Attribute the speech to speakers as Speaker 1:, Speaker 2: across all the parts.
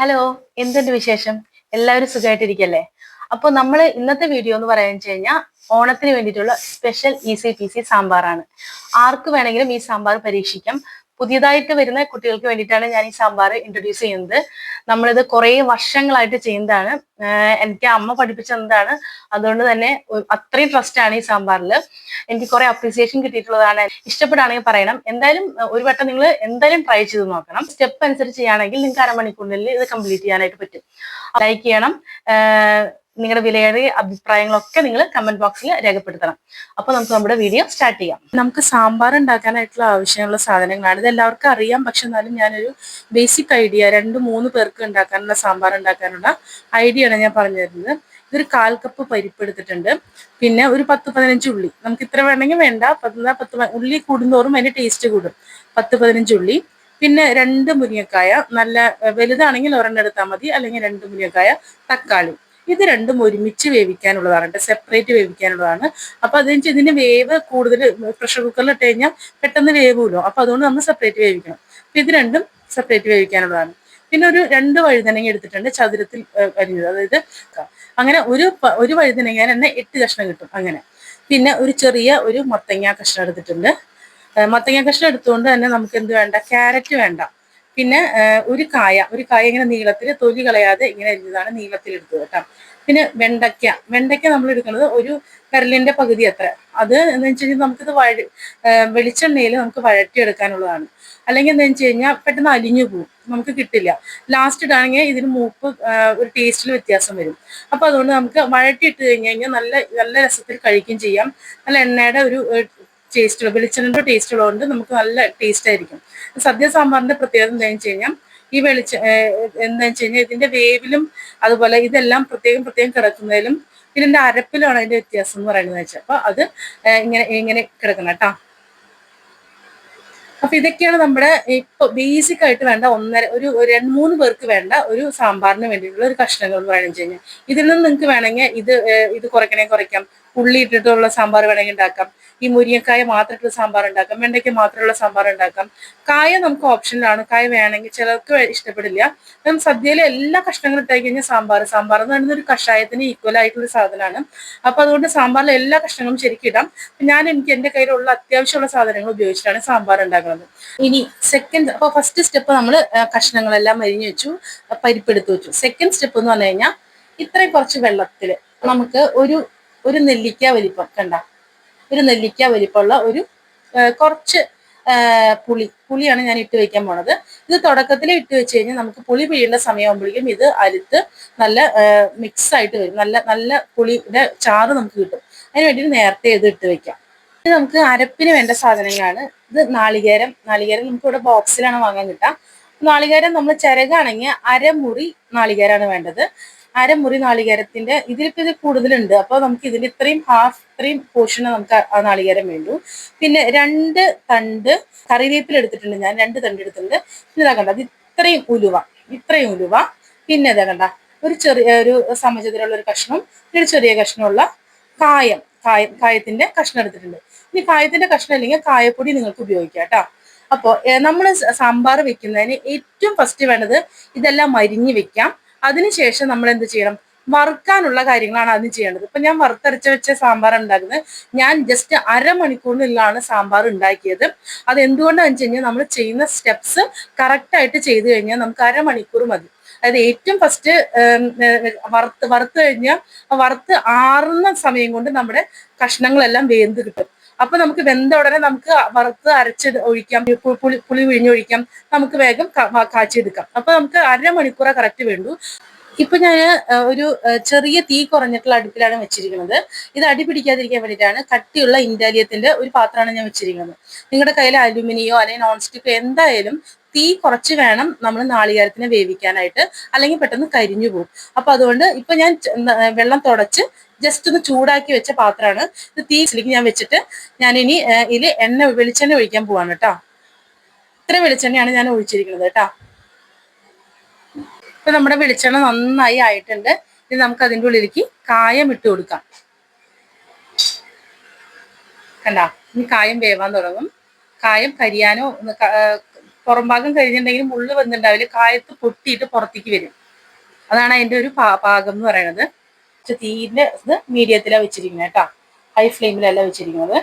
Speaker 1: Hello എന്തുണ്ട് വിശേഷം? എല്ലാവരും സുഖമായിട്ടിരിക്കല്ലേ അപ്പൊ നമ്മൾ ഇന്നത്തെ വീഡിയോ എന്ന് പറയാൻ വെച്ച് കഴിഞ്ഞാൽ ഓണത്തിന് വേണ്ടിയിട്ടുള്ള സ്പെഷ്യൽ ഈസി പി സി സാമ്പാറാണ്. ആർക്ക് വേണമെങ്കിലും ഈ സാമ്പാർ പരീക്ഷിക്കാം. പുതിയതായിട്ട് വരുന്ന കുട്ടികൾക്ക് വേണ്ടിയിട്ടാണ് ഞാൻ ഈ സാമ്പാർ ഇൻട്രൊഡ്യൂസ് ചെയ്യുന്നത്. നമ്മളിത് കുറേ വർഷങ്ങളായിട്ട് ചെയ്യുന്നതാണ്. എനിക്ക് അമ്മ പഠിപ്പിച്ചതാണ് അതുകൊണ്ട് തന്നെ അത്രയും ട്രസ്റ്റ് ആണ് ഈ സാമ്പാറിൽ എനിക്ക് കുറെ അപ്രീസിയേഷൻ കിട്ടിയിട്ടുള്ളതാണ്. ഇഷ്ടപ്പെടുകയാണെങ്കിൽ പറയണം. എന്തായാലും ഒരു വട്ടം നിങ്ങൾ എന്തായാലും ട്രൈ ചെയ്ത് നോക്കണം. സ്റ്റെപ്പ് അനുസരിച്ച് ചെയ്യുകയാണെങ്കിൽ നിങ്ങൾക്ക് അരമണിക്കൂറിനുള്ളിൽ ഇത് കംപ്ലീറ്റ് ചെയ്യാനായിട്ട് പറ്റും. ലൈക്ക് ചെയ്യണം. നിങ്ങളുടെ വിലയേറിയ അഭിപ്രായങ്ങളൊക്കെ നിങ്ങൾ കമന്റ് ബോക്സിൽ രേഖപ്പെടുത്തണം. അപ്പൊ നമുക്ക് നമ്മുടെ വീഡിയോ സ്റ്റാർട്ട് ചെയ്യാം. നമുക്ക് സാമ്പാർ ഉണ്ടാക്കാനായിട്ടുള്ള ആവശ്യമുള്ള സാധനങ്ങളാണ്. ഇത് എല്ലാവർക്കും അറിയാം. പക്ഷെ എന്നാലും ഞാനൊരു ബേസിക് ഐഡിയ രണ്ട് മൂന്ന് പേർക്ക് ഉണ്ടാക്കാനുള്ള സാമ്പാർ ഉണ്ടാക്കാനുള്ള ഐഡിയ ആണ് ഞാൻ പറഞ്ഞു തരുന്നത്. ഇതൊരു കാൽ കപ്പ് പരിപ്പ് എടുത്തിട്ടുണ്ട്. പിന്നെ ഒരു പത്ത് പതിനഞ്ച് ഉള്ളി. നമുക്ക് ഇത്ര വേണമെങ്കിൽ വേണ്ട. പത്ത് പത്ത് ഉള്ളി കൂടുന്തോറും അതിന്റെ ടേസ്റ്റ് കൂടും. പത്ത് പതിനഞ്ച് ഉള്ളി. പിന്നെ രണ്ട് മുരിങ്ങക്കായ. നല്ല വലുതാണെങ്കിൽ ഒരെണ്ണം എടുത്താൽ മതി. അല്ലെങ്കിൽ രണ്ട് മുരിങ്ങക്കായ തക്കാളി. ഇത് രണ്ടും ഒരുമിച്ച് വേവിക്കാനുള്ളതാണ് കേട്ടോ സെപ്പറേറ്റ് വേവിക്കാനുള്ളതാണ്. അപ്പൊ അതിന് ഇതിന് വേവ് കൂടുതൽ പ്രഷർ കുക്കറിൽ ഇട്ട് കഴിഞ്ഞാൽ പെട്ടെന്ന് വേവുമല്ലോ അപ്പൊ അതുകൊണ്ട് നമ്മൾ സെപ്പറേറ്റ് വേവിക്കണം. അപ്പൊ ഇത് രണ്ടും സെപ്പറേറ്റ് വേവിക്കാനുള്ളതാണ്. പിന്നെ ഒരു രണ്ട് വഴുതനങ്ങ എടുത്തിട്ടുണ്ട് ചതുരത്തിൽ അരിഞ്ഞത്. അതായത് അങ്ങനെ ഒരു ഒരു വഴുതനങ്ങ തന്നെ എട്ട് കഷ്ണം കിട്ടും അങ്ങനെ. പിന്നെ ഒരു ചെറിയ ഒരു മത്തങ്ങ കഷ്ണം എടുത്തിട്ടുണ്ട്. മത്തങ്ങ കഷ്ണം എടുത്തുകൊണ്ട് തന്നെ നമുക്ക് എന്ത് വേണ്ട? ക്യാരറ്റ് വേണ്ട. പിന്നെ ഒരു കായ ഒരു കായ ഇങ്ങനെ നീളത്തിൽ തൊലി കളയാതെ ഇങ്ങനെ അരിഞ്ഞതാണ് നീളത്തിൽ എടുത്തത് കേട്ടോ. പിന്നെ വെണ്ടയ്ക്ക വെണ്ടയ്ക്ക നമ്മൾ എടുക്കുന്നത് ഒരു കരലിന്റെ പകുതി അത്ര. അത് എന്ന് വെച്ച് കഴിഞ്ഞാൽ നമുക്കിത് വഴ വെളിച്ചെണ്ണയിൽ നമുക്ക് വഴറ്റിയെടുക്കാനുള്ളതാണ്. അല്ലെങ്കിൽ എന്താ വെച്ച് കഴിഞ്ഞാൽ പെട്ടെന്ന് അലിഞ്ഞു പോകും നമുക്ക് കിട്ടില്ല. ലാസ്റ്റ് ഇടാണെങ്കിൽ ഇതിന് മൂപ്പ് ഒരു ടേസ്റ്റിൽ വ്യത്യാസം വരും. അപ്പൊ അതുകൊണ്ട് നമുക്ക് വഴറ്റി ഇട്ട് കഴിഞ്ഞ് കഴിഞ്ഞാൽ നല്ല നല്ല രസത്തിൽ കഴിക്കുകയും ചെയ്യാം. നല്ല എണ്ണയുടെ ഒരു ടേസ്റ്റ് വെളിച്ചെണ്ണന്റെ ടേസ്റ്റ് ഉള്ളതുകൊണ്ട് നമുക്ക് നല്ല ടേസ്റ്റ് ആയിരിക്കും. സദ്യ സാമ്പാറിന്റെ പ്രത്യേകത എന്താണെന്ന് വെച്ച് കഴിഞ്ഞാൽ ഈ വെളിച്ച എന്താ വെച്ച് കഴിഞ്ഞാൽ ഇതിന്റെ വേവിലും അതുപോലെ ഇതെല്ലാം പ്രത്യേകം പ്രത്യേകം കിടക്കുന്നതിലും ഇതിന്റെ അരപ്പിലാണ് അതിന്റെ വ്യത്യാസം എന്ന് പറയുന്നത് വെച്ചാൽ. അപ്പൊ അത് ഇങ്ങനെ ഇങ്ങനെ കിടക്കണം കേട്ടോ. അപ്പൊ ഇതൊക്കെയാണ് നമ്മുടെ ഇപ്പൊ ബേസിക് ആയിട്ട് വേണ്ട ഒന്നര ഒരു ഒരു രണ്ട് മൂന്ന് പേർക്ക് വേണ്ട ഒരു സാമ്പാറിന് വേണ്ടിയിട്ടുള്ള ഒരു കഷ്ണങ്ങൾ എന്ന് പറയുന്നത് കഴിഞ്ഞാൽ. ഇതിൽ നിന്ന് നിങ്ങൾക്ക് വേണമെങ്കിൽ ഇത് ഇത് കുറയ്ക്കണേ കുറയ്ക്കാം. ഉള്ളി ഇട്ടിട്ടുള്ള സാമ്പാർ വേണമെങ്കിൽ ഉണ്ടാക്കാം. ഈ മുരിങ്ങക്കായ മാത്രം ഇട്ട് സാമ്പാർ ഉണ്ടാക്കാം. വെണ്ടയ്ക്ക് മാത്രമുള്ള സാമ്പാർ ഉണ്ടാക്കാം. കായ നമുക്ക് ഓപ്ഷനിലാണ് കായ വേണമെങ്കിൽ ചിലർക്ക് ഇഷ്ടപ്പെടില്ല. അപ്പം സദ്യയിലെ എല്ലാ കഷ്ണങ്ങളും ഇട്ടായി കഴിഞ്ഞാൽ സാമ്പാർ. സാമ്പാർ എന്ന് പറയുന്നത് ഒരു കഷായത്തിന് ഈക്വൽ ആയിട്ടുള്ള സാധനമാണ്. അപ്പൊ അതുകൊണ്ട് സാമ്പാറിലെ എല്ലാ കഷ്ണങ്ങളും ശരിക്കും ഇടാം. ഞാൻ എനിക്ക് എന്റെ കയ്യിലുള്ള അത്യാവശ്യമുള്ള സാധനങ്ങൾ ഉപയോഗിച്ചിട്ടാണ് സാമ്പാർ ഉണ്ടാക്കുന്നത്. ഇനി സെക്കൻഡ് അപ്പൊ ഫസ്റ്റ് സ്റ്റെപ്പ് നമ്മൾ കഷ്ണങ്ങളെല്ലാം അരിഞ്ഞു വെച്ചു. പരിപ്പെടുത്തു വെച്ചു. സെക്കൻഡ് സ്റ്റെപ്പ് എന്ന് പറഞ്ഞു കഴിഞ്ഞാൽ ഇത്രയും കുറച്ച് വെള്ളത്തിൽ നമുക്ക് ഒരു ഒരു നെല്ലിക്ക വലിപ്പം കണ്ട? ഒരു നെല്ലിക്ക വലിപ്പമുള്ള ഒരു കുറച്ച് പുളി. പുളിയാണ് ഞാൻ ഇട്ട് വെക്കാൻ പോണത്. ഇത് തുടക്കത്തിൽ ഇട്ട് വെച്ച് കഴിഞ്ഞാൽ നമുക്ക് പുളി പിഴിയേണ്ട സമയമാകുമ്പോഴേക്കും ഇത് അരുത്ത് നല്ല മിക്സ് ആയിട്ട് വരും. നല്ല നല്ല പുളിയുടെ ചാറ് നമുക്ക് കിട്ടും. അതിന് വേണ്ടി നേരത്തെ ഇത് ഇട്ട് വെക്കാം. ഇത് നമുക്ക് അരപ്പിന് വേണ്ട സാധനങ്ങളാണ്. ഇത് നാളികേരം. നാളികേരം നമുക്ക് ഇവിടെ ബോക്സിലാണ് വാങ്ങാൻ കിട്ടുക നാളികേരം നമ്മൾ ചിരകാണെങ്കിൽ അരമുറി നാളികേരമാണ് വേണ്ടത്. അരമുറി നാളികേരത്തിന്റെ ഇതിലിപ്പോ ഇത് കൂടുതലുണ്ട്. അപ്പൊ നമുക്ക് ഇതിന്റെ ഇത്രയും ഹാഫ് ഇത്രയും പോർഷൻ നമുക്ക് ആ- നാളികേരം വേണ്ടു. പിന്നെ രണ്ട് തണ്ട് കറിവേപ്പില എടുത്തിട്ടുണ്ട് ഞാൻ. രണ്ട് തണ്ട് എടുത്തിട്ടുണ്ട്. പിന്നെ ഇതാ കണ്ട അത് ഇത്രയും ഉലുവ ഇത്രയും ഉലുവ. പിന്നെ ഇതാ കണ്ട ഒരു ചെറിയ ഒരു സമചതിലുള്ള ഒരു കഷ്ണം ഒരു ചെറിയ കഷ്ണമുള്ള കായം കായം കായത്തിന്റെ കഷ്ണം എടുത്തിട്ടുണ്ട്. ഇനി കായത്തിന്റെ കഷ്ണം അല്ലെങ്കിൽ കായപ്പൊടി നിങ്ങൾക്ക് ഉപയോഗിക്കാം കേട്ടോ. അപ്പോൾ നമ്മൾ സാമ്പാർ വെക്കുന്നതിന് ഏറ്റവും ഫസ്റ്റ് വേണ്ടത് ഇതെല്ലാം മരിഞ്ഞ് വെക്കാം. അതിനുശേഷം നമ്മൾ എന്ത് ചെയ്യണം? വറുക്കാനുള്ള കാര്യങ്ങളാണ് അതിന് ചെയ്യേണ്ടത്. ഇപ്പൊ ഞാൻ വറുത്തരച്ച് വെച്ച സാമ്പാർ ഉണ്ടാക്കുന്നത്. ഞാൻ ജസ്റ്റ് അരമണിക്കൂറിനുള്ളിലാണ് സാമ്പാർ ഉണ്ടാക്കിയത്. അത് എന്തുകൊണ്ടാണെന്ന് വെച്ച് കഴിഞ്ഞാൽ നമ്മൾ ചെയ്യുന്ന സ്റ്റെപ്സ് കറക്റ്റ് ആയിട്ട് ചെയ്തു കഴിഞ്ഞാൽ നമുക്ക് അരമണിക്കൂർ മതി. അതായത് ഏറ്റവും ഫസ്റ്റ് വറുത്ത് വറുത്ത് കഴിഞ്ഞാൽ വറുത്ത് ആറുന്ന സമയം കൊണ്ട് നമ്മുടെ കഷ്ണങ്ങളെല്ലാം വേന്ത് കിട്ടും. അപ്പൊ നമുക്ക് വെന്ത ഉടനെ നമുക്ക് വറുത്ത് അരച്ച് ഒഴിക്കാം. പുളി പുളി പിഴിഞ്ഞൊഴിക്കാം നമുക്ക് വേഗം കാച്ചിയെടുക്കാം അപ്പൊ നമുക്ക് അരമണിക്കൂറെ കറക്റ്റ് വേണ്ടു. ഇപ്പൊ ഞാൻ ഒരു ചെറിയ തീ കുറഞ്ഞിട്ടുള്ള അടുപ്പിലാണ് വെച്ചിരിക്കുന്നത്. ഇത് അടി പിടിക്കാതിരിക്കാൻ വേണ്ടിയിട്ടാണ് കട്ടിയുള്ള ഇൻഡാലിയത്തിന്റെ ഒരു പാത്രമാണ് ഞാൻ വെച്ചിരിക്കുന്നത്. നിങ്ങളുടെ കയ്യിൽ അലുമിനിയോ അല്ലെങ്കിൽ നോൺ സ്റ്റിക്കോ എന്തായാലും തീ കുറച്ച് വേണം നമ്മൾ നാളികേരത്തിനെ വേവിക്കാനായിട്ട്. അല്ലെങ്കിൽ പെട്ടെന്ന് കരിഞ്ഞു പോകും. അപ്പൊ അതുകൊണ്ട് ഇപ്പൊ ഞാൻ വെള്ളം തുടച്ച് ജസ്റ്റ് ഒന്ന് ചൂടാക്കി വെച്ച പാത്രമാണ്. ഇത് തീച്ചിലേക്ക് ഞാൻ വെച്ചിട്ട് ഞാൻ ഇനി ഇതിൽ എണ്ണ വെളിച്ചെണ്ണ ഒഴിക്കാൻ പോവാണ് കേട്ടോ ഇത്ര വെളിച്ചെണ്ണയാണ് ഞാൻ ഒഴിച്ചിരിക്കുന്നത് കേട്ടോ ഇപ്പൊ നമ്മുടെ വെളിച്ചെണ്ണ നന്നായി ആയിട്ടുണ്ട്. ഇനി നമുക്ക് അതിന്റെ ഉള്ളിലേക്ക് കായം ഇട്ട് കൊടുക്കാം. കണ്ട? ഇനി കായം വേവാൻ തുടങ്ങും. കായം കരിയാനോ ഒന്ന് ക- ആ, പുറം ഭാഗം കഴിഞ്ഞിട്ടുണ്ടെങ്കിൽ മുള്ളു വന്നിട്ടുണ്ടാവില്ല. കായത്ത് പൊട്ടിയിട്ട് പുറത്തേക്ക് വരും. അതാണ് അതിന്റെ ഒരു പാകം എന്ന് പറയുന്നത്. പക്ഷെ തീന്റെ ഇത് മീഡിയത്തിലാണ് വെച്ചിരിക്കുന്നത് കേട്ടോ. ഹൈ ഫ്ലെയിമിലല്ല വെച്ചിരിക്കുന്നത്.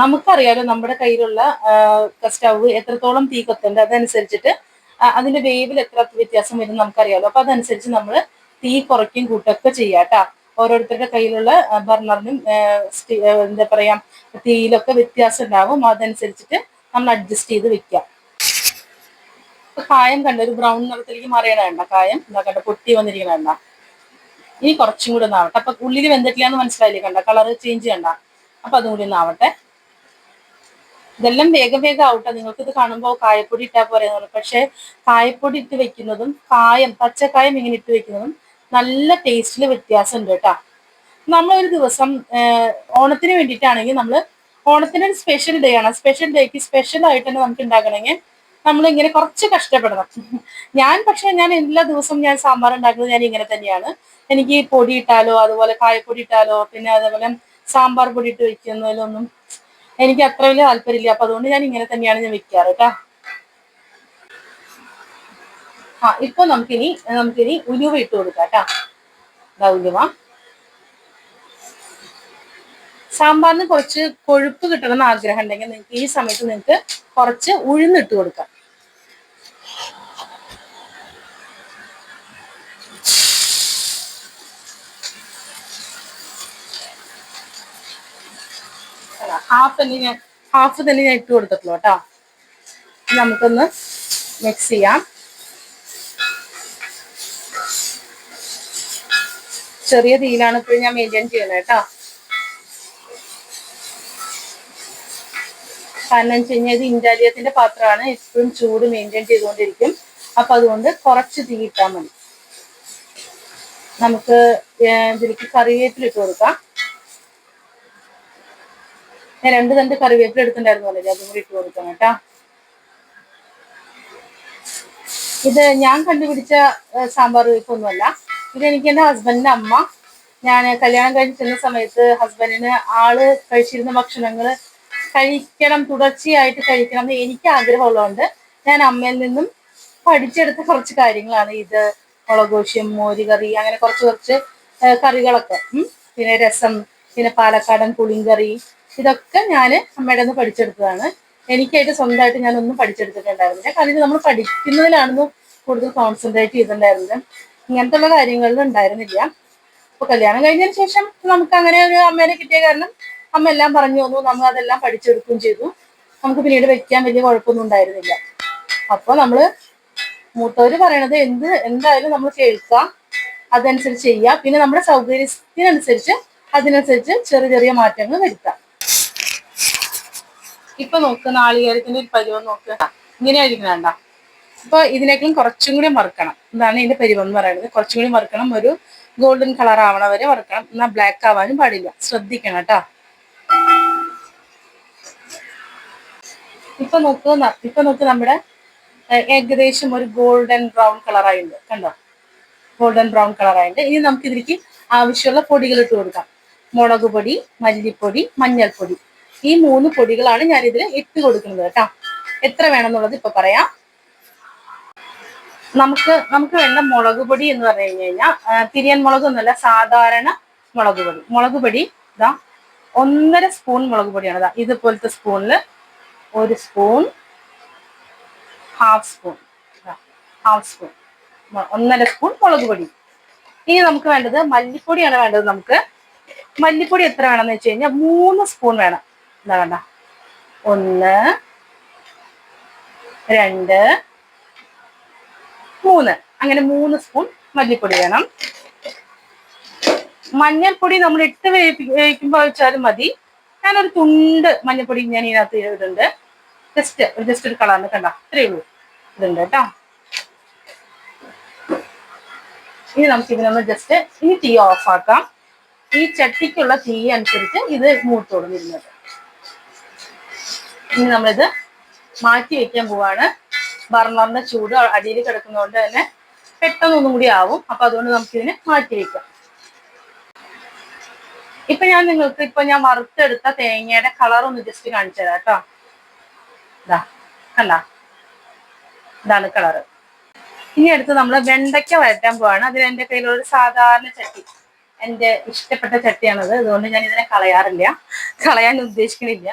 Speaker 1: നമുക്കറിയാലോ നമ്മുടെ കയ്യിലുള്ള സ്റ്റവ് എത്രത്തോളം തീ കത്തുണ്ട് അതനുസരിച്ചിട്ട് അതിന്റെ വേവിൽ എത്ര വ്യത്യാസം വരും നമുക്കറിയാലോ. അപ്പൊ അതനുസരിച്ച് നമ്മൾ തീ കുറയ്ക്കും കൂട്ടൊക്കെ ചെയ്യാട്ടോ ഓരോരുത്തരുടെ കയ്യിലുള്ള ബർണറിനും എന്താ പറയാ തീയിലൊക്കെ വ്യത്യാസം ഉണ്ടാവും. അതനുസരിച്ചിട്ട് നമ്മൾ അഡ്ജസ്റ്റ് ചെയ്ത് വെക്കാം. കായം കണ്ട? ഒരു ബ്രൗൺ നിറത്തിലേക്ക് മറിയണ വേണ്ട കായം? എന്താ കണ്ട? പൊട്ടി വന്നിരിക്കണ വേണ്ട ഇനി കുറച്ചും കൂടി ഒന്നാവട്ടെ. അപ്പൊ ഉള്ളിൽ വെന്തിട്ടില്ല എന്ന് മനസ്സിലായില്ലേ കണ്ട? കളർ ചേഞ്ച് കണ്ട? അപ്പൊ അതും കൂടി ഒന്നാവട്ടെ. ഇതെല്ലാം വേഗം വേഗം ആവട്ടെ. നിങ്ങൾക്ക് ഇത് കാണുമ്പോൾ കായപ്പൊടി ഇട്ടാ പോരെ പക്ഷെ കായപ്പൊടി ഇട്ട് വെക്കുന്നതും കായം പച്ചക്കായം ഇങ്ങനെ ഇട്ട് വെക്കുന്നതും നല്ല ടേസ്റ്റിൽ വ്യത്യാസം ഉണ്ട് കേട്ടോ. നമ്മളൊരു ദിവസം ഓണത്തിന് വേണ്ടിയിട്ടാണെങ്കിൽ നമ്മൾ ഓണത്തിന് ഒരു സ്പെഷ്യൽ ഡേ ആണ്. സ്പെഷ്യൽ ഡേക്ക് സ്പെഷ്യൽ ആയിട്ട് തന്നെ നമുക്ക് ഉണ്ടാക്കണമെങ്കിൽ നമ്മൾ ഇങ്ങനെ കുറച്ച് കഷ്ടപ്പെടണം. ഞാൻ പക്ഷെ ഞാൻ എല്ലാ ദിവസവും ഞാൻ സാമ്പാർ ഉണ്ടാക്കുന്നത് ഞാൻ ഇങ്ങനെ തന്നെയാണ്. എനിക്ക് പൊടി ഇട്ടാലോ അതുപോലെ കായപ്പൊടി ഇട്ടാലോ പിന്നെ അതേപോലെ സാമ്പാർ പൊടി ഇട്ട് വെക്കുന്നതിലൊന്നും എനിക്ക് അത്ര വലിയ താല്പര്യമില്ല. അപ്പൊ അതുകൊണ്ട് ഞാൻ ഇങ്ങനെ തന്നെയാണ് ഞാൻ വെക്കാറ് കേട്ടോ. ആ ഇപ്പൊ നമുക്കിനി നമുക്കിനി ഉലുവ ഇട്ട് കൊടുക്കാം കേട്ടോ. ഉലുവ. സാമ്പാറിന് കുറച്ച് കൊഴുപ്പ് കിട്ടണമെന്ന് ആഗ്രഹം ഉണ്ടെങ്കിൽ നിങ്ങൾക്ക് ഈ സമയത്ത് നിങ്ങൾക്ക് കുറച്ച് ഉഴുന്നിട്ട് കൊടുക്കാം. ഹാഫ് തന്നെ ഞാൻ ഹാഫ് തന്നെ ഞാൻ ഇട്ട് കൊടുത്തിട്ടുള്ളൂ കേട്ടോ. നമുക്കൊന്ന് മിക്സ് ചെയ്യാം. ചെറിയ തീയിലാണ് ഇപ്പോഴും ഞാൻ മെയിന്റെയിൻ ചെയ്യുന്നത് കേട്ടോ. കാരണം വെച്ച് കഴിഞ്ഞാൽ ഇത് ഇന്റാലിയത്തിന്റെ പാത്രമാണ്. എപ്പോഴും ചൂട് മെയിന്റെയിൻ ചെയ്തുകൊണ്ടിരിക്കും. അപ്പൊ അതുകൊണ്ട് കുറച്ച് തീ ഇട്ടാൽ മതി. നമുക്ക് ഇതിലേക്ക് കറിവേപ്പില ഇട്ട് കൊടുക്കാം. ഞാൻ രണ്ട് തണ്ട് കറിവേപ്പില എടുത്തിട്ടുണ്ടായിരുന്നു പറഞ്ഞില്ലേ? അതും കൂടി ഇട്ട് കൊടുക്കാം കേട്ടാ. ഇത് ഞാൻ കണ്ടുപിടിച്ച സാമ്പാർ വെപ്പൊന്നുമല്ല ഇത് എനിക്ക് എന്റെ ഹസ്ബൻഡിന്റെ അമ്മ. ഞാൻ കല്യാണം കഴിഞ്ഞ് ചെന്ന സമയത്ത് ഹസ്ബൻഡിന് ആൾ കഴിച്ചിരുന്ന ഭക്ഷണങ്ങൾ കഴിക്കണം തുടർച്ചയായിട്ട് കഴിക്കണം എന്ന് എനിക്ക് ആഗ്രഹമുള്ളതുകൊണ്ട് ഞാൻ അമ്മയിൽ നിന്നും പഠിച്ചെടുത്ത കുറച്ച് കാര്യങ്ങളാണ്. ഇത് മുളകോശ്യം മോരുകറി അങ്ങനെ കുറച്ച് കുറച്ച് കറികളൊക്കെ. പിന്നെ രസം പിന്നെ പാലക്കാടൻ പുളിങ്കറി ഇതൊക്കെ ഞാൻ അമ്മയുടെ നിന്ന് പഠിച്ചെടുത്തതാണ്. എനിക്കായിട്ട് സ്വന്തമായിട്ട് ഞാൻ ഒന്നും പഠിച്ചെടുത്തിട്ടുണ്ടായിരുന്നില്ല കാരണം നമ്മൾ പഠിക്കുന്നതിലാണെന്ന് കൂടുതൽ കോൺസെൻട്രേറ്റ് ചെയ്തിട്ടുണ്ടായിരുന്നത് ഇങ്ങനത്തെ ഉള്ള കാര്യങ്ങളിലും ഉണ്ടായിരുന്നില്ല. അപ്പൊ കല്യാണം കഴിഞ്ഞതിന് ശേഷം നമുക്ക് അങ്ങനെ ഒരു അമ്മേനെ കിട്ടിയ കാരണം അമ്മ എല്ലാം പറഞ്ഞു തന്നു. നമ്മൾ അതെല്ലാം പഠിച്ചെടുക്കുകയും ചെയ്തു. നമുക്ക് പിന്നീട് വെക്കാൻ വലിയ കുഴപ്പമൊന്നും ഉണ്ടായിരുന്നില്ല. അപ്പൊ നമ്മൾ മൂത്തവര് പറയണത് എന്ത് എന്തായാലും നമ്മൾ കേൾക്കുക അതനുസരിച്ച് ചെയ്യുക പിന്നെ നമ്മുടെ സൗകര്യത്തിനനുസരിച്ച് അതിനനുസരിച്ച് ചെറിയ ചെറിയ മാറ്റങ്ങൾ വരുത്താം. ഇപ്പൊ നോക്ക് നാളികേരത്തിന്റെ ഒരു പരുവം നോക്ക്. ഇങ്ങനെ ആയിരിക്കണണ്ട അപ്പൊ ഇതിനേക്കാളും കുറച്ചും കൂടി വറുക്കണം ഇതാണ് ഇതിന്റെ പരുവം എന്ന് പറയുന്നത്. കുറച്ചും കൂടി വറുക്കണം ഒരു ഗോൾഡൻ കളർ ആവണ വരെ എന്നാ ബ്ലാക്ക് ആവാനും പാടില്ല. ശ്രദ്ധിക്കണം കേട്ടാ. ഇപ്പൊ നോക്ക് ഇപ്പൊ നോക്ക് നമ്മുടെ ഏകദേശം ഒരു ഗോൾഡൻ ബ്രൗൺ കളറായിട്ടുണ്ട് കണ്ടോ? ഗോൾഡൻ ബ്രൗൺ കളറായിട്ടുണ്ട് ഇനി നമുക്ക് ഇതിലേക്ക് ആവശ്യമുള്ള പൊടികൾ ഇട്ട് കൊടുക്കാം. മുളക് പൊടി മല്ലിപ്പൊടി മഞ്ഞൾപ്പൊടി. ഈ മൂന്ന് പൊടികളാണ് ഞാൻ ഇതിൽ ഇട്ട് കൊടുക്കുന്നത് കേട്ടോ. എത്ര വേണമെന്നുള്ളത് ഇപ്പൊ പറയാം. നമുക്ക് നമുക്ക് വേണ്ട മുളക് പൊടി എന്ന് പറഞ്ഞു കഴിഞ്ഞു കഴിഞ്ഞാൽ തിരിയൻ മുളക് എന്നല്ല സാധാരണ മുളക് പൊടി. മുളക് പൊടി ഇതാ ഒന്നര സ്പൂൺ മുളക് പൊടിയാണ്. ഇതാ ഇതുപോലത്തെ സ്പൂണിൽ ഒരു spoon half spoon. Half spoon. ഒന്നര സ്പൂൺ മുളക് പൊടി. ഇനി നമുക്ക് വേണ്ടത് മല്ലിപ്പൊടിയാണ് വേണ്ടത് നമുക്ക്. മല്ലിപ്പൊടി എത്ര വേണമെന്ന് വെച്ച് കഴിഞ്ഞാൽ മൂന്ന് സ്പൂൺ വേണം. എന്താ വേണ്ട ഒന്ന് രണ്ട് മൂന്ന്. അങ്ങനെ മൂന്ന് സ്പൂൺ മല്ലിപ്പൊടി വേണം. മഞ്ഞൾപ്പൊടി നമ്മൾ ഇട്ട് വേവിക്കുമ്പോൾ വെച്ചാലും മതി. ഞാനൊരു തുണ്ട് മഞ്ഞൾപ്പൊടി ഞാൻ ഇതിനകത്ത് ഇടുന്നുണ്ട്. ജസ്റ്റ് ജസ്റ്റ് ഒരു കളറിന് കണ്ട. ഇത്രയേ ഉള്ളൂ. ഇതുണ്ട് കേട്ടോ. ഇനി നമുക്ക് ഇതിനൊന്ന് ജസ്റ്റ് ഇനി തീ ഓഫ് ആക്കാം. ഈ ചട്ടിക്കുള്ള തീ അനുസരിച്ച് ഇത് മൂത്ത് തുടങ്ങിയിരുന്നത് ഇനി നമ്മളിത് മാറ്റി വെക്കാൻ പോവാണ്. ബർണറിന്റെ ചൂട് അടിയിൽ കിടക്കുന്നതുകൊണ്ട് തന്നെ പെട്ടെന്ന് ഒന്നും കൂടി ആവും. അപ്പൊ അതുകൊണ്ട് നമുക്കിതിനെ മാറ്റി വെക്കാം. ഇപ്പൊ ഞാൻ നിങ്ങൾക്ക് ഇപ്പൊ ഞാൻ വറുത്തെടുത്ത തേങ്ങയുടെ കളർ ഒന്ന് ജസ്റ്റ് കാണിച്ചു തരാം കേട്ടോ. ഇതാ കണ്ട? ഇതാണ് കളറ് ഇനി അടുത്ത് നമ്മൾ വെണ്ടയ്ക്ക വഴറ്റാൻ പോവാണ്. അതിന് എന്റെ കയ്യിലൊരു സാധാരണ ചട്ടി. എന്റെ ഇഷ്ടപ്പെട്ട ചട്ടിയാണത്. അതുകൊണ്ട് ഞാൻ ഇതിനെ കളയാറില്ല. കളയാൻ ഉദ്ദേശിക്കുന്നില്ല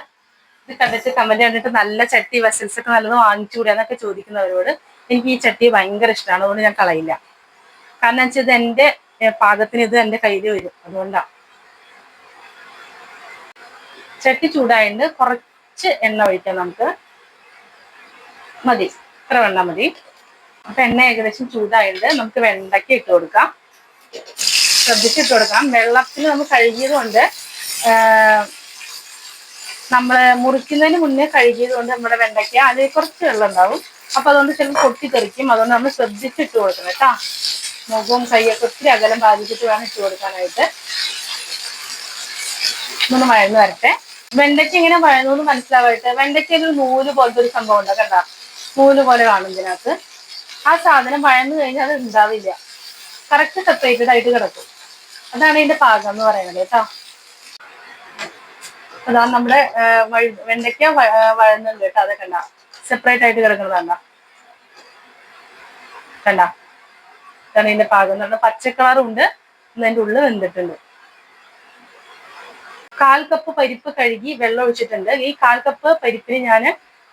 Speaker 1: ഇത് കണ്ടിട്ട് കമന്റ് കണ്ടിട്ട് നല്ല ചട്ടി വെസൽസ് ഒക്കെ നല്ലത് വാങ്ങിച്ചുകൂടെ എന്നൊക്കെ ചോദിക്കുന്നവരോട് എനിക്ക് ഈ ചട്ടി ഭയങ്കര ഇഷ്ടമാണ്. അതുകൊണ്ട് ഞാൻ കളയില്ല. കാരണം വെച്ചാൽ ഇത് എന്റെ പാകത്തിന് ഇത് എന്റെ കയ്യിൽ വരും. അതുകൊണ്ടാണ് ചട്ടി ചൂടായിട്ട് കുറച്ച് എണ്ണ ഒഴിക്കാം നമുക്ക്. മതി. ഇത്ര വെള്ളം മതി. അപ്പൊ എണ്ണ ഏകദേശം ചൂടായിട്ട് നമുക്ക് വെണ്ടയ്ക്ക ഇട്ട് കൊടുക്കാം. ശ്രദ്ധിച്ചിട്ട് കൊടുക്കാം വെള്ളത്തിൽ നമ്മൾ കഴുകിയത് കൊണ്ട് നമ്മൾ മുറിക്കുന്നതിന് മുന്നേ കഴുകിയത് കൊണ്ട് നമ്മുടെ വെണ്ടയ്ക്ക അതിൽ കുറച്ച് വെള്ളം ഉണ്ടാവും. അപ്പൊ അതുകൊണ്ട് ചിലപ്പോൾ പൊട്ടിത്തെറിക്കും. അതുകൊണ്ട് നമ്മൾ ശ്രദ്ധിച്ചിട്ട് കൊടുക്കണം കേട്ടാ. മുഖവും കൈയൊക്കെ ഒത്തിരി അകലം ബാധിച്ചിട്ട് വേണം ഇട്ട് കൊടുക്കാനായിട്ട്. ഒന്ന് മഴന്ന് വരട്ടെ. വെണ്ടയ്ക്ക ഇങ്ങനെ വഴന്നു മനസ്സിലാവട്ടെ വെണ്ടയ്ക്കയിൽ ഒരു നൂൽ പോലത്തെ ഒരു സംഭവം ഉണ്ട് കണ്ട? നൂൽ പോലെ കാണും ഇതിനകത്ത്. ആ സാധനം വഴന്നു കഴിഞ്ഞാൽ അത് ഉണ്ടാവില്ല കറക്റ്റ് സെപ്പറേറ്റഡ് ആയിട്ട് കിടക്കും. അതാണ് ഇതിന്റെ പാകം എന്ന് പറയുന്നത് കേട്ടോ. അതാ നമ്മുടെ വെണ്ടയ്ക്ക വഴന്നുണ്ട് കേട്ടോ അതൊക്കെ കണ്ട. സെപ്പറേറ്റ് ആയിട്ട് കിടക്കുന്നത് കണ്ട. ഇതാണ് ഇതിന്റെ പാകം എന്ന് പറഞ്ഞാൽ പച്ച കളറും ഉണ്ട് ഇതിന്റെ ഉള്ളിൽ വെന്തിട്ടുണ്ട്. കാൽ കപ്പ് പരിപ്പ് കഴുകി വെള്ളം ഒഴിച്ചിട്ടുണ്ട്. ഈ കാൽ കപ്പ് പരിപ്പിന് ഞാൻ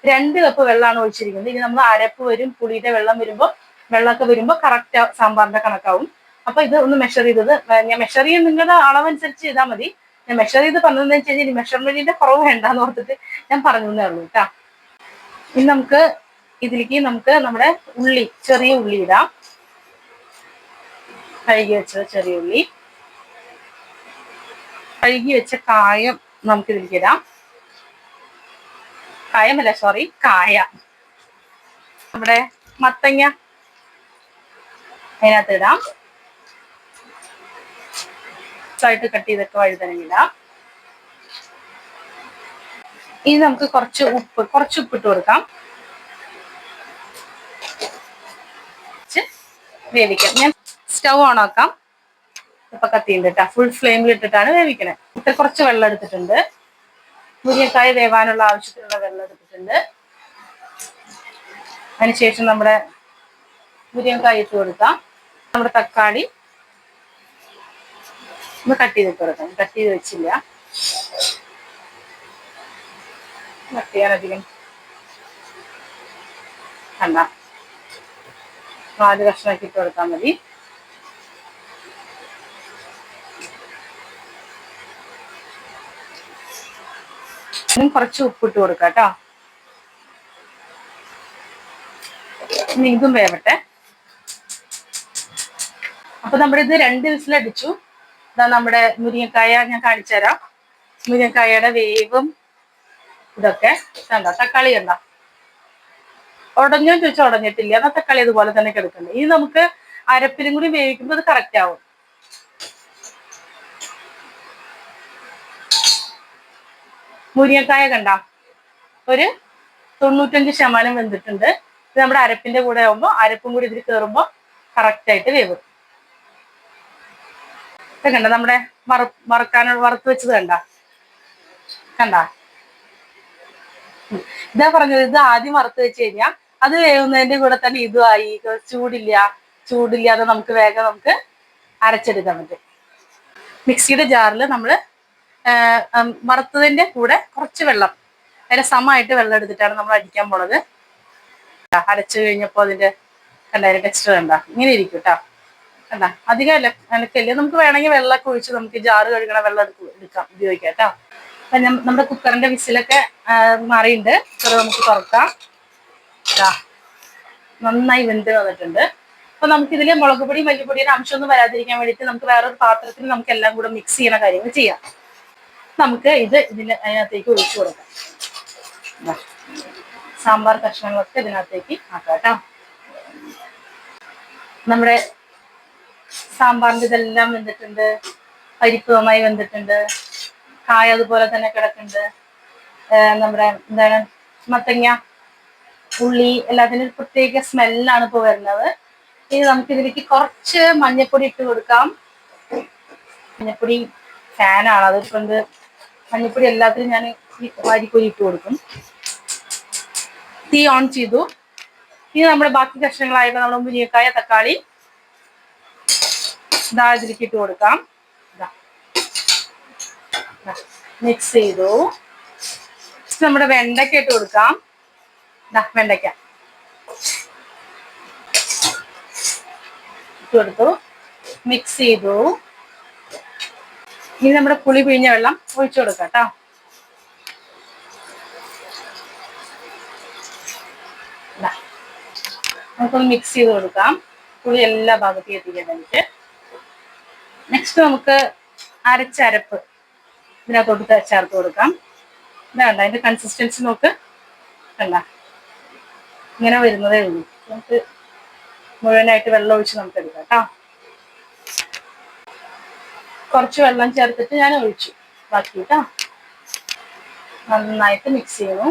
Speaker 1: രണ്ട് കപ്പ് വെള്ളമാണ് ഒഴിച്ചിരിക്കുന്നത്. ഇനി നമ്മൾ അരപ്പ് വരും പുളിയുടെ വെള്ളം വരുമ്പോൾ വെള്ളമൊക്കെ വരുമ്പോൾ കറക്റ്റ് സാമ്പാറിന്റെ കണക്കാവും. അപ്പൊ ഇത് ഒന്ന് മെഷർ ചെയ്തത് ഞാൻ മെഷർ ചെയ്യാൻ നിങ്ങളുടെ അളവനുസരിച്ച് ചെയ്താൽ മതി. ഞാൻ മെഷർ ചെയ്ത് പറഞ്ഞതെന്ന് വെച്ച് കഴിഞ്ഞാൽ മെഷർമെന്റിന്റെ കുറവ് വേണ്ടാന്ന് ഓർത്തിട്ട് ഞാൻ പറഞ്ഞു തന്നേ ഉള്ളൂ കേട്ടാ ഇനി നമുക്ക് ഇതിലേക്ക് നമുക്ക് നമ്മുടെ ഉള്ളി ചെറിയ ഉള്ളി ഇടാം. കഴുകി വെച്ചത് ചെറിയ ഉള്ളി. കഴുകി വെച്ച കായം നമുക്ക് ഇടാം. കായമല്ല സോറി കായ. നമ്മുടെ മത്തങ്ങ അതിനകത്ത് ഇടാം. ആയിട്ട് കട്ട് ചെയ്തൊക്കെ വഴുതനങ്ങിടാം ഇനി നമുക്ക് കുറച്ച് ഉപ്പ് കുറച്ച് ഉപ്പിട്ട് കൊടുക്കാം. വേവിക്കാം. ഞാൻ സ്റ്റൗ ഓൺ ആക്കാം. ഇപ്പൊ കത്തിയുണ്ട് ഫുൾ ഫ്ലെയിമിൽ ഇട്ടിട്ടാണ് വേവിക്കണേ. ഇത്ര കുറച്ച് വെള്ളം എടുത്തിട്ടുണ്ട്. മുരിങ്ങക്കായ വേവാനുള്ള ആവശ്യത്തിനുള്ള വെള്ളം എടുത്തിട്ടുണ്ട്. അതിനുശേഷം നമ്മുടെ മുരിങ്ങക്കായ ഇട്ട് കൊടുക്കാം. നമ്മുടെ തക്കാളി ഒന്ന് കട്ട് ചെയ്തിട്ട് കൊടുക്കാം. കട്ട് ചെയ്ത് വെച്ചില്ല. കട്ട് ചെയ്യാനധികം കണ്ട നാല് കഷ്ണമാക്കി ഇട്ട് കൊടുത്താൽ മതി. ഇനി കുറച്ച് ഉപ്പിട്ട് കൊടുക്കാം കേട്ടോ. ഇനി ഇതും വേവട്ടെ. അപ്പൊ നമ്മുടെ ഇത് രണ്ട് വിസിലടിച്ചു ഇതാ നമ്മുടെ മുരിങ്ങക്കായ ഞാൻ കാണിച്ചു തരാം. മുരിങ്ങക്കായയുടെ വേവും ഇതൊക്കെ കണ്ട? തക്കാളി കണ്ട. ഉടഞ്ഞോ ചോദിച്ചാൽ ഉടഞ്ഞിട്ടില്ല. എന്നാ തക്കാളി അതുപോലെ തന്നെ കിടക്കുന്നത് ഇനി നമുക്ക് അരപ്പിലും കൂടി വേവിക്കുമ്പോൾ അത് കറക്റ്റ് ആവും. മുരിങ്ങക്കായ കണ്ട? ഒരു തൊണ്ണൂറ്റഞ്ച് ശതമാനം വെന്തിട്ടുണ്ട്. ഇത് നമ്മുടെ അരപ്പിന്റെ കൂടെ ആകുമ്പോൾ അരപ്പും കൂടി ഇതിൽ കയറുമ്പോൾ കറക്റ്റ് ആയിട്ട് വേവും. ഇത് കണ്ട? നമ്മുടെ വറ വറുത്ത് വെച്ചത് കണ്ട? കണ്ട? ഇതാ പറഞ്ഞത് ഇത് ആദ്യം വറുത്ത് വെച്ച് കഴിഞ്ഞാൽ അത് വേവുന്നതിന്റെ കൂടെ തന്നെ ഇതുമായി ചൂടില്ല ചൂടില്ലാതെ നമുക്ക് വേഗം നമുക്ക് അരച്ചെടുക്കാൻ പറ്റും. മിക്സിയുടെ ജാറിൽ നമ്മൾ വറുത്തതിന്റെ കൂടെ കുറച്ച് വെള്ളം. അതിന്റെ സമമായിട്ട് വെള്ളം എടുത്തിട്ടാണ് നമ്മൾ അടിക്കാൻ പോണത്. അരച്ചു കഴിഞ്ഞപ്പോൾ അതിന്റെ കണ്ട ടെക്സ്ചർ കണ്ട? ഇങ്ങനെ ഇരിക്കും കേട്ടോ കണ്ട? അധികം അലക്കല്ലേ നമുക്ക് വേണമെങ്കിൽ വെള്ളമൊക്കെ ഒഴിച്ച് നമുക്ക് ജാറ് കഴുകണ വെള്ളം എടുക്കും എടുക്കാം ഉപയോഗിക്കാം കേട്ടോ നമ്മുടെ കുക്കറിന്റെ വിസിലൊക്കെ മാറിയിട്ടുണ്ട് കുക്കർ നമുക്ക് തുറക്കാം. നന്നായി വെന്ത് വന്നിട്ടുണ്ട്. അപ്പൊ നമുക്ക് ഇതിൽ മുളക് പൊടി മല്ലിപ്പൊടിയുടെ അംശമൊന്നും വരാതിരിക്കാൻ വേണ്ടിയിട്ട് നമുക്ക് വേറൊരു പാത്രത്തിൽ നമുക്ക് എല്ലാം കൂടെ മിക്സ് ചെയ്യണ കാര്യങ്ങൾ ചെയ്യാം. നമുക്ക് ഇത് ഇതിന് അതിനകത്തേക്ക് ഒഴിച്ചു കൊടുക്കാം. സാമ്പാർ കഷ്ണങ്ങളൊക്കെ ഇതിനകത്തേക്ക് ആക്കാം കേട്ടോ. നമ്മുടെ സാമ്പാറിന്റെ ഇതെല്ലാം വെന്തിട്ടുണ്ട്. പരിപ്പ് നന്നായി വെന്തിട്ടുണ്ട്. കായ അതുപോലെ തന്നെ കിടക്കുന്നുണ്ട്. നമ്മുടെ എന്താണ് മത്തങ്ങ ഉള്ളി എല്ലാത്തിനും പ്രത്യേക സ്മെല്ലാണ് ഇപ്പോൾ വരുന്നത്. ഇനി നമുക്ക് ഇതിലേക്ക് കുറച്ച് മഞ്ഞപ്പൊടി ഇട്ട് കൊടുക്കാം. മഞ്ഞപ്പൊടി ഫാനാണ്. അതുകൊണ്ട് മഞ്ഞപ്പൊടി എല്ലാത്തിനും ഞാൻ വാരിക്കൊരി ഇട്ട് കൊടുക്കും. തീ ഓൺ ചെയ്തു. ഇനി നമ്മുടെ ബാക്കി കഷ്ണങ്ങളായപ്പോൾ നമ്മുടെ മുനിയക്കായ തക്കാളി ഇട്ട് കൊടുക്കാം. മിക്സ് ചെയ്തു. നമ്മുടെ വെണ്ടയ്ക്ക ഇട്ട് കൊടുക്കാം. വെണ്ടയ്ക്ക. ഇട്ട് കൊടുത്തു. മിക്സ് ചെയ്തു. ഇനി നമ്മുടെ പുളി പിഴിഞ്ഞ വെള്ളം ഒഴിച്ചു കൊടുക്കാം കേട്ടോ. നമുക്കൊന്ന് മിക്സ് ചെയ്ത് കൊടുക്കാം. പുളി എല്ലാ ഭാഗത്തും എത്തിക്കാൻ വേണ്ടിയിട്ട് നെക്സ്റ്റ് നമുക്ക് അരച്ചരപ്പ് ഇതിനകത്തോട്ട് ചേർത്ത് കൊടുക്കാം. ഇതാണ്ട അതിന്റെ കൺസിസ്റ്റൻസി നോക്ക്. കണ്ട? ഇങ്ങനെ വരുന്നതേ ഉള്ളൂ. നമുക്ക് മുഴുവനായിട്ട് വെള്ളം ഒഴിച്ച് നമുക്ക് എടുക്കാം കേട്ടോ. കുറച്ച് വെള്ളം ചേർത്തിട്ട് ഞാൻ ഒഴിച്ചു. ബാക്കി നന്നായിട്ട് മിക്സ് ചെയ്യുന്നു.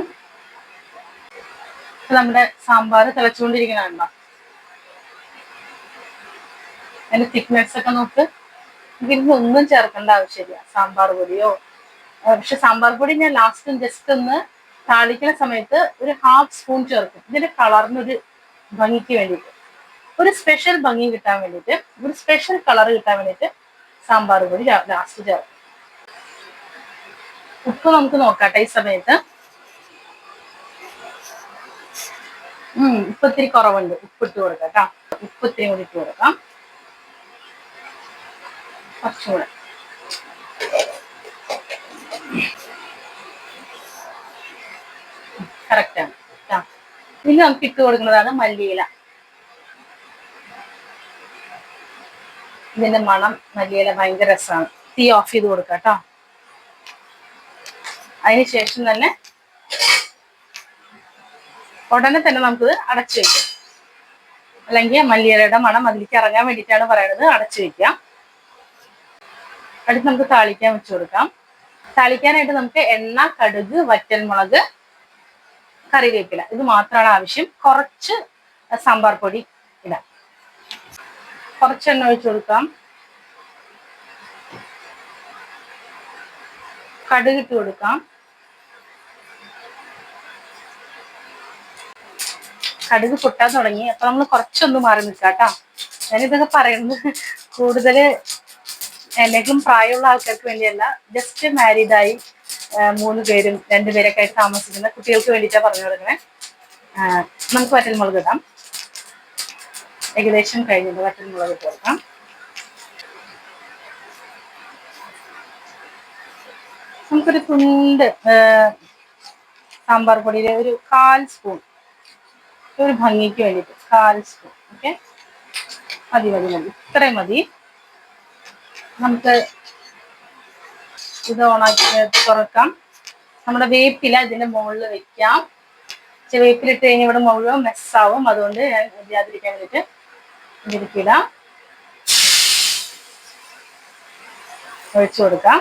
Speaker 1: നമ്മുടെ സാമ്പാർ തിളച്ചുകൊണ്ടിരിക്കണുണ്ടോ അതിന്റെ തിക്നെസ് ഒക്കെ നോക്ക്. ഇതിന് ഒന്നും ചേർക്കേണ്ട ആവശ്യമില്ല. സാമ്പാർ പൊടിയോ. പക്ഷെ സാമ്പാർ പൊടി ഞാൻ ലാസ്റ്റ് ജസ്റ്റ് ഒന്ന് താളിക്കുന്ന സമയത്ത് ഒരു ഹാഫ് സ്പൂൺ ചേർക്കും. ഇതിന്റെ കളറിനൊരു ഭംഗിക്ക് വേണ്ടിയിട്ട്. ഒരു സ്പെഷ്യൽ ഭംഗി കിട്ടാൻ വേണ്ടിയിട്ട് ഒരു സ്പെഷ്യൽ കളർ കിട്ടാൻ വേണ്ടിയിട്ട് സാമ്പാർ പൊടി ലാസ്റ്റ് ചേർക്കും. ഉപ്പ് നമുക്ക് നോക്കാട്ടെ ഈ സമയത്ത്. ഉം ഉപ്പ് ഇത്തിരി കുറവുണ്ട്. ഉപ്പ് ഇട്ട് കൊടുക്കാം കേട്ടോ ഉപ്പ് ഇത്തിരി കൂടി ഇട്ട് കൊടുക്കാം. കുറച്ചുകൂടെ. കറക്റ്റാണ് ഇനി നമുക്ക് ഇട്ട് കൊടുക്കുന്നതാണ് മല്ലിയില. ഇതിന്റെ മണം മല്ലിയില ഭയങ്കര രസമാണ് തീ ഓഫ് ചെയ്ത് കൊടുക്കാം കേട്ടോ അതിനുശേഷം തന്നെ ഉടനെ തന്നെ നമുക്കിത് അടച്ചു വെക്കാം. അല്ലെങ്കിൽ മല്ലിയിലയുടെ മണം അതിലേക്ക് ഇറങ്ങാൻ വേണ്ടിയിട്ടാണ് പറയുന്നത് അടച്ചു വെക്കാം. അടുത്ത് നമുക്ക് താളിക്കാൻ വെച്ചു കൊടുക്കാം. താളിക്കാനായിട്ട് നമുക്ക് എണ്ണ കടുക് വറ്റൽമുളക് കറിവേപ്പില. ഇത് മാത്രമാണ് ആവശ്യം. കുറച്ച് സാമ്പാർ പൊടി ഇടാം. കുറച്ച് എണ്ണ ഒഴിച്ചു കൊടുക്കാം. കടുകിട്ട് കൊടുക്കാം. കടുക് പൊട്ടാൻ തുടങ്ങി. അപ്പൊ നമ്മൾ കുറച്ചൊന്ന് മാറി നിൽക്കാം കേട്ടോ ഞാനിതൊക്കെ പറയുന്നത് കൂടുതൽ എന്നെങ്കിലും പ്രായമുള്ള ആൾക്കാർക്ക് വേണ്ടിയല്ല. ജസ്റ്റ് മാരീഡായി മൂന്ന് പേരും രണ്ടുപേരൊക്കെ ആയിട്ട് താമസിക്കുന്ന കുട്ടികൾക്ക് വേണ്ടിയിട്ടാണ് പറഞ്ഞു കൊടുക്കണേ നമുക്ക് വറ്റൽമുളക് ഇടാം. ഏകദേശം കഴിഞ്ഞത് വറ്റൽമുളക് ഇട്ട് കൊടുക്കാം. നമുക്കൊരു തുണ്ട് സാമ്പാർ പൊടിയിൽ ഒരു കാൽ സ്പൂൺ. ഒരു ഭംഗിക്ക് വേണ്ടിയിട്ട് കാൽ സ്പൂൺ ഓക്കെ? മതി മതി മതി. ഇത്രയും മതി. നമുക്ക് ഇത് ഓണാക്കി തുറക്കാം. നമ്മുടെ വേപ്പില ഇതിന്റെ മുകളിൽ വെക്കാം. വേപ്പിലിട്ട് കഴിഞ്ഞാൽ ഇവിടെ മുഴുവൻ മെസ്സാവും അതുകൊണ്ട് ഞാൻ ഇല്ലാതിരിക്കാൻ വേണ്ടിയിട്ട് ഇതിരിക്കിടാം ഒഴിച്ചു കൊടുക്കാം.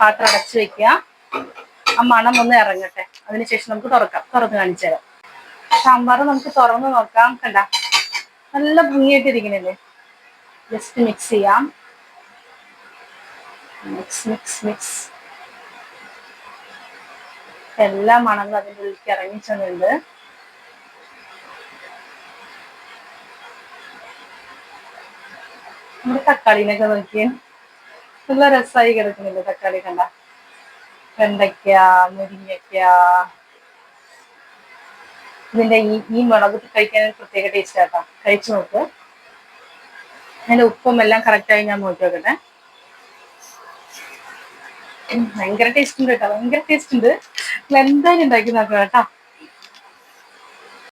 Speaker 1: പാത്രം അടച്ചു വെക്കുക. ആ മണം ഒന്ന് ഇറങ്ങട്ടെ. അതിനുശേഷം നമുക്ക് തുറക്കാം. തുറന്ന് കാണിച്ചു തരാം. സാമ്പാർ നമുക്ക് തുറന്ന് നോക്കാം. കണ്ട? നല്ല ഭംഗിയായിട്ട് ഇരിക്കണില്ലേ ജസ്റ്റ് മിക്സ് ചെയ്യാം. മിക്സ് മിക്സ് മിക്സ് എല്ലാ മണങ്ങളും അതിന്റെ ഉള്ളിലേക്ക് ഇറങ്ങി ചെന്നുണ്ട് നമ്മുടെ തക്കാളിനൊക്കെ നോക്കിയേ. നല്ല രസമായി കിടക്കുന്നില്ല തക്കാളി കണ്ട. വെണ്ടയ്ക്ക മുരിങ്ങയ്ക്ക. ഇതിന്റെ ഈ ഈ മുളക് കഴിക്കാൻ ഒരു പ്രത്യേക ടേസ്റ്റ് ആട്ടോ. കഴിച്ചു നോക്ക്. അതിന്റെ ഉപ്പും എല്ലാം കറക്റ്റായി ഞാൻ നോക്കി നോക്കട്ടെ. ഭയങ്കര ടേസ്റ്റ് ഉണ്ട് കേട്ടോ ഭയങ്കര ടേസ്റ്റ് ഉണ്ട്. എന്തായാലും ഉണ്ടാക്കി നോക്കാം കേട്ടോ.